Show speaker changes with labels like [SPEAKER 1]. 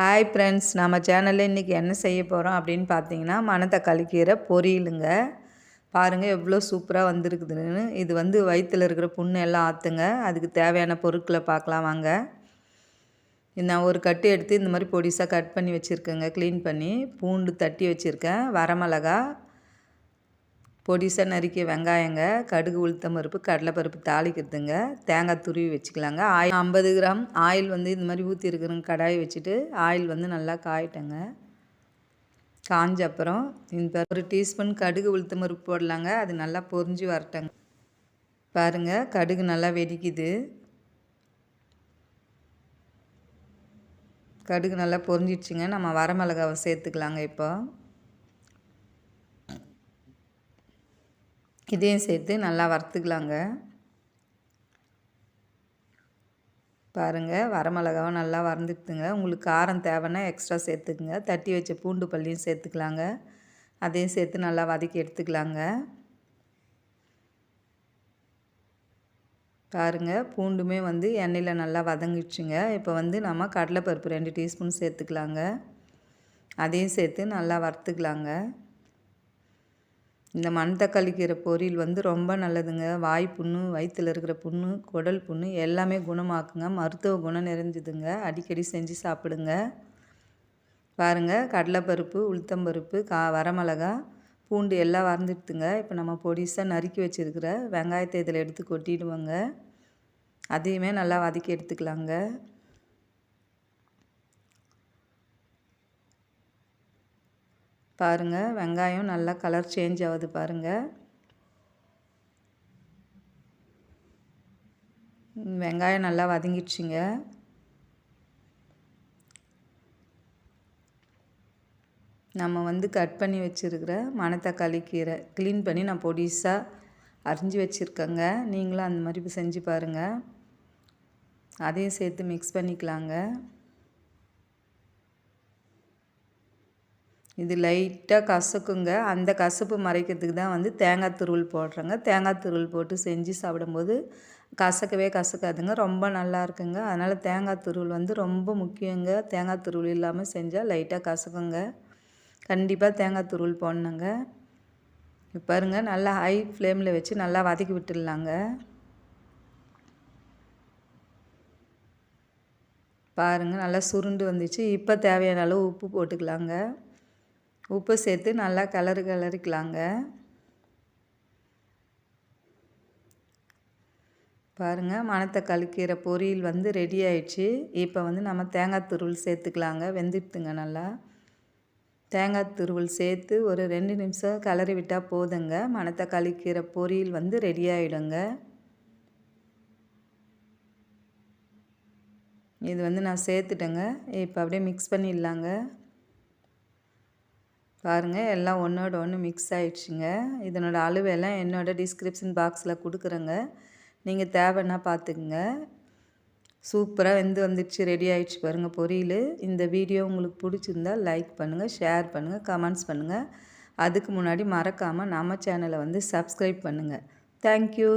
[SPEAKER 1] Hi friends நம்ம சேனலில் இன்றைக்கி என்ன செய்ய போகிறோம் அப்படின்னு பார்த்தீங்கன்னா மணத்தக்காளி கீரை பொரியலுங்க. பாருங்கள் எவ்வளோ சூப்பராக வந்திருக்குதுன்னு. இது வந்து வயிற்றில் இருக்கிற புண்ணு எல்லாம் ஆற்றுங்க அதுக்கு தேவையான பொருட்களை பார்க்கலாம் வாங்க. நான் ஒரு கட்டு எடுத்து இந்த மாதிரி பொடிசாக கட் பண்ணி வச்சுருக்கேங்க. க்ளீன் பண்ணி பூண்டு தட்டி வச்சுருக்கேன். வரமிளகா பொடிசாக நறுக்கிய வெங்காயங்க கடுகு உளுத்தம் பருப்பு கடலைப்பருப்பு தாளிக்கிறதுங்க. தேங்காய் துருவி வச்சுக்கலாங்க. ஆயில் ஐம்பது கிராம். ஆயில் வந்து இந்த மாதிரி ஊற்றி இருக்கிறங்க கடாயை வச்சுட்டு ஆயில் வந்து நல்லா காயிட்டேங்க. காஞ்ச அப்புறம் இந்த ஒரு டீஸ்பூன் கடுகு உளுத்தம் பருப்பு போடலாங்க. அது நல்லா பொறிஞ்சு வரட்டங்க. பாருங்கள் கடுகு நல்லா வெடிக்குது. கடுகு நல்லா பொறிஞ்சிடுச்சுங்க. நம்ம வரமிளகாவை சேர்த்துக்கலாங்க இப்போ. இதையும் சேர்த்து நல்லா வறுத்துக்கலாங்க. பாருங்கள் வரமிளகாவும் நல்லா வறந்துட்டுங்க உங்களுக்கு காரம் தேவைன்னா எக்ஸ்ட்ரா சேர்த்துக்குங்க. தட்டி வச்ச பூண்டு பள்ளியும் சேர்த்துக்கலாங்க. அதையும் சேர்த்து நல்லா வதக்கி எடுத்துக்கலாங்க. பாருங்கள் பூண்டுமே வந்து எண்ணெயில் நல்லா வதங்கிடுச்சுங்க. இப்போ வந்து நம்ம கடலைப்பருப்பு ரெண்டு டீஸ்பூன் சேர்த்துக்கலாங்க. அதையும் சேர்த்து நல்லா வறுத்துக்கலாங்க. இந்த மணத்தக்காளி கீரை பொரியல் வந்து ரொம்ப நல்லதுங்க. வாய் புண்ணு வயிற்றில் இருக்கிற புண்ணு குடல் புண்ணு எல்லாமே குணமாக்குங்க. மருத்துவ குணம் நிறைஞ்சதுங்க. அடிக்கடி செஞ்சு சாப்பிடுங்க. பாருங்கள் கடலைப்பருப்பு உளுத்தம்பருப்பு கா வரமிளகா பூண்டு எல்லாம் வறந்துடுத்துங்க இப்போ நம்ம பொடிசாக நறுக்கி வச்சுருக்கிற வெங்காயத்தை இதில் எடுத்து கொட்டிடுவோங்க. அதையுமே நல்லா வதக்கி எடுத்துக்கலாங்க. பாருங்கள் வெங்காயம் நல்லா கலர் சேஞ்ச் ஆகுது பாருங்கள் வெங்காயம் நல்லா வதங்கிடுச்சிங்க. நம்ம வந்து கட் பண்ணி வச்சுருக்கிற மணத்தக்காளி கீரை க்ளீன் பண்ணி நான் பொடிசாக அரிஞ்சு வச்சுருக்கேங்க. நீங்களும் அந்த மாதிரி செஞ்சு பாருங்கள் அதையும் சேர்த்து மிக்ஸ் பண்ணிக்கலாங்க. இது லைட்டாக கசக்குங்க. அந்த கசப்பு மறைக்கிறதுக்கு தான் வந்து தேங்காய் துருவல் போடுறேங்க. தேங்காய் துருவல் போட்டு செஞ்சு சாப்பிடும்போது கசக்கவே கசக்காதுங்க. ரொம்ப நல்லா இருக்குங்க. அதனால் தேங்காய் துருவல் வந்து ரொம்ப முக்கியங்க. தேங்காய் துருவல் இல்லாமல் செஞ்சால் லைட்டாக கசக்குங்க. கண்டிப்பாக தேங்காய் துருவல் போடணுங்க. பாருங்க பாருங்கள் நல்லா ஹை ஃப்ளேமில் வச்சு நல்லா வதக்கி விட்டுடலாங்க. பாருங்கள் நல்லா சுருண்டு வந்துச்சு. இப்போ தேவையான அளவு உப்பு போட்டுக்கலாங்க. உப்பு சேர்த்து நல்லா கலரு கலரிக்கலாங்க. பாருங்கள் மணத்தை கீரை பொரியல் வந்து ரெடி ஆயிடுச்சு. இப்போ வந்து நம்ம தேங்காய் துருவல் சேர்த்துக்கலாங்க வெந்துடுத்துங்க நல்லா. தேங்காய் துருவல் சேர்த்து ஒரு ரெண்டு நிமிஷம் கலரி விட்டால் போதுங்க. மணத்தை கீரை பொரியல் வந்து ரெடி ஆகிடுங்க இது வந்து நான் சேர்த்துட்டேங்க. இப்போ அப்படியே மிக்ஸ் பண்ணிடலாங்க. பாருங்கள் எல்லாம் ஒன்றோட ஒன்று மிக்ஸ் ஆகிடுச்சிங்க இதனோட அளவெல்லாம் என்னோடய டிஸ்கிரிப்ஷன் பாக்ஸில் கொடுக்குறேங்க. நீங்கள் தேவைன்னா பார்த்துக்குங்க சூப்பராக வெந்து வந்துடுச்சு ரெடி ஆகிடுச்சு பாருங்கள் பொரியல். இந்த வீடியோ உங்களுக்கு பிடிச்சிருந்தா லைக் பண்ணுங்கள் ஷேர் பண்ணுங்கள் கமெண்ட்ஸ் பண்ணுங்கள் அதுக்கு முன்னாடி மறக்காமல் நம்ம சேனலை வந்து சப்ஸ்கிரைப் பண்ணுங்கள் தேங்க்யூ